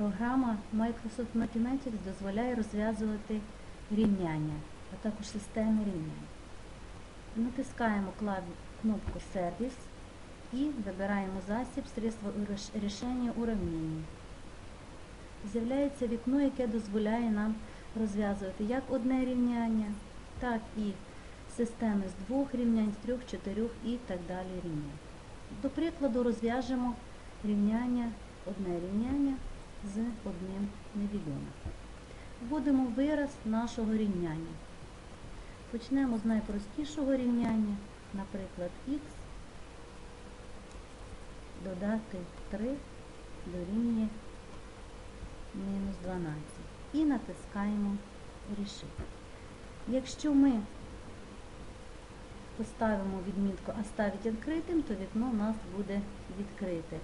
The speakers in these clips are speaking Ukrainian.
Програма Microsoft Mathematics дозволяє розв'язувати рівняння, а також системи рівнянь. Натискаємо кнопку Сервіс і вибираємо засіб средства рішення уравнення. З'являється вікно, яке дозволяє нам розв'язувати як одне рівняння, так і системи з двох рівнянь, з трьох, чотирьох і так далі рівнянь. До прикладу, розв'яжемо рівняння, одне рівняння з одним невідомим. Вводимо вираз нашого рівняння. Почнемо з найпростішого рівняння, наприклад, х додати 3 дорівнює мінус 12. І натискаємо Рішити. Якщо ми поставимо відмітку «Оставить відкритим», то вікно у нас буде відкрите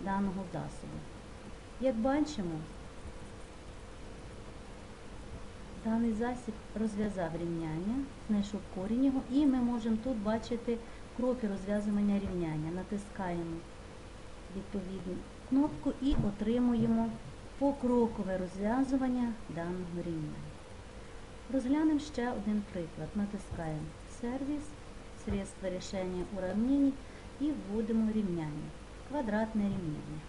даного засобу. Як бачимо, даний засіб розв'язав рівняння, знайшов корінь його, і ми можемо тут бачити кроки розв'язування рівняння. Натискаємо відповідну кнопку і отримуємо покрокове розв'язування даного рівняння. Розглянемо ще один приклад. Натискаємо сервіс, средства рішення уравнений і вводимо рівняння. Квадратне рівняння.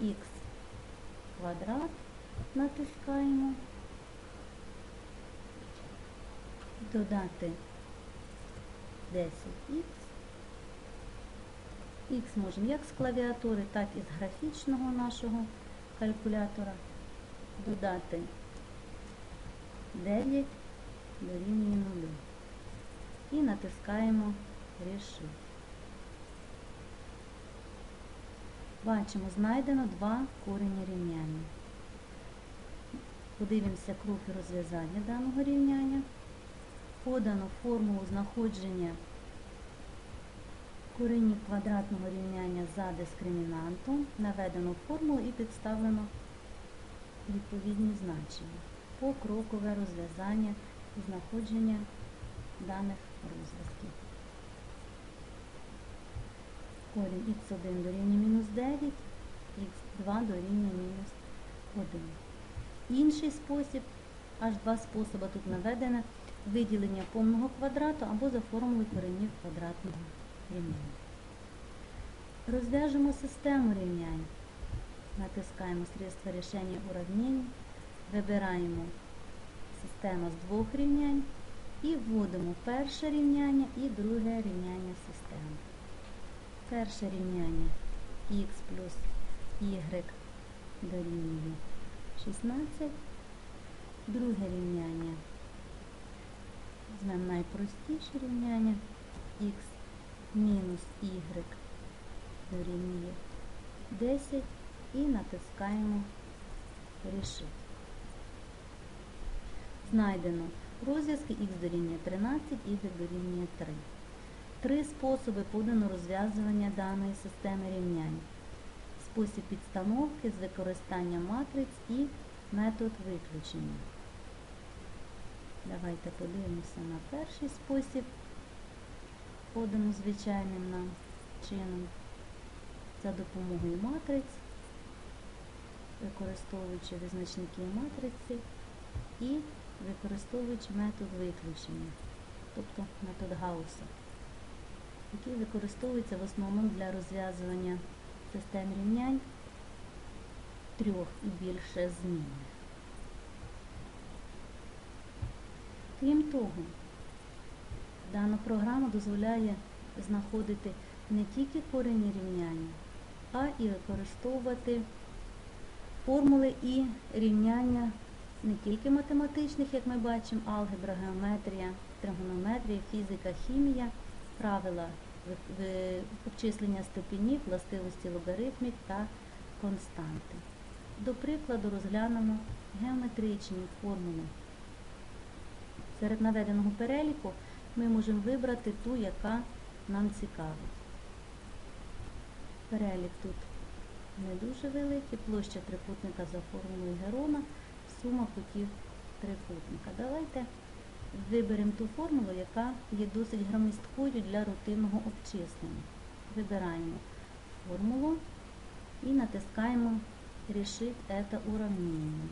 Х квадрат натискаємо. Додати 10х. Х можемо як з клавіатури, так і з графічного нашого калькулятора. Додати 9 дорівнює 0. І натискаємо Рішити. Бачимо, знайдено два корені рівняння. Подивимося кроки розв'язання даного рівняння. Подано формулу знаходження коренів квадратного рівняння за дискримінантом, наведено формулу і підставлено відповідні значення. Покрокове розв'язання знаходження даних розв'язків. Корінь х1 дорівнює мінус 9, х2 дорівнює мінус 1. Інший спосіб, аж два способи тут наведено, виділення повного квадрату або за формулою коренів квадратного рівняння. Розв'яжемо систему рівнянь. Натискаємо средства рішення уравнень, вибираємо систему з двох рівнянь і вводимо перше рівняння і друге рівняння системи. Перше рівняння х плюс y дорівнює 16. Друге рівняння. Візьмемо найпростіше рівняння х мінус y дорівнює 10 і натискаємо Рішити. Знайдено розв'язки х дорівнює 13, y дорівнює 3. Три способи подано розв'язування даної системи рівнянь. Спосіб підстановки з використанням матриць і метод виключення. Давайте подивимося на перший спосіб, подано звичайним нам чином за допомогою матриць, використовуючи визначники матриці і використовуючи метод виключення, тобто метод Гаусса який використовується в основному для розв'язування систем рівнянь трьох і більше змін. Крім того, дана програма дозволяє знаходити не тільки корені рівняння, а і використовувати формули і рівняння не тільки математичних, як ми бачимо, алгебра, геометрія, тригонометрія, фізика, хімія правила обчислення степенів, властивості логарифмів та константи. До прикладу, розглянемо геометричні формули. Серед наведеного переліку ми можемо вибрати ту, яка нам цікавить. Перелік тут не дуже великий, площа трикутника за формулою Герона, сума кутів трикутника. Давайте Виберемо ту формулу, яка є досить громісткою для рутинного обчислення. Вибираємо формулу і натискаємо решить это уравнение.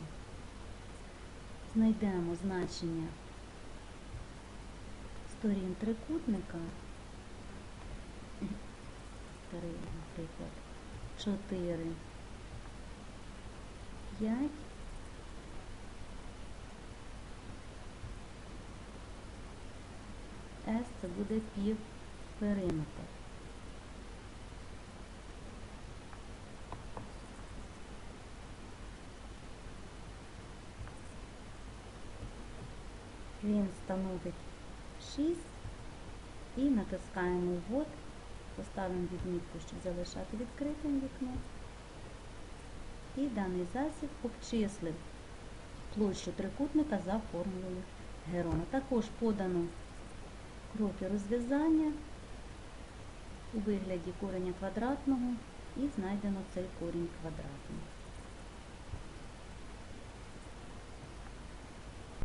Знайдемо значення сторін трикутника. Три, наприклад. 4, 5. С це буде пів периметр. Він становить 6 і натискаємо ввод, поставимо відмітку, щоб залишати відкритим вікно. І даний засіб обчислив площу трикутника за формулою Герона. Також подано кроки розв'язання у вигляді кореня квадратного і знайдено цей корінь квадратний.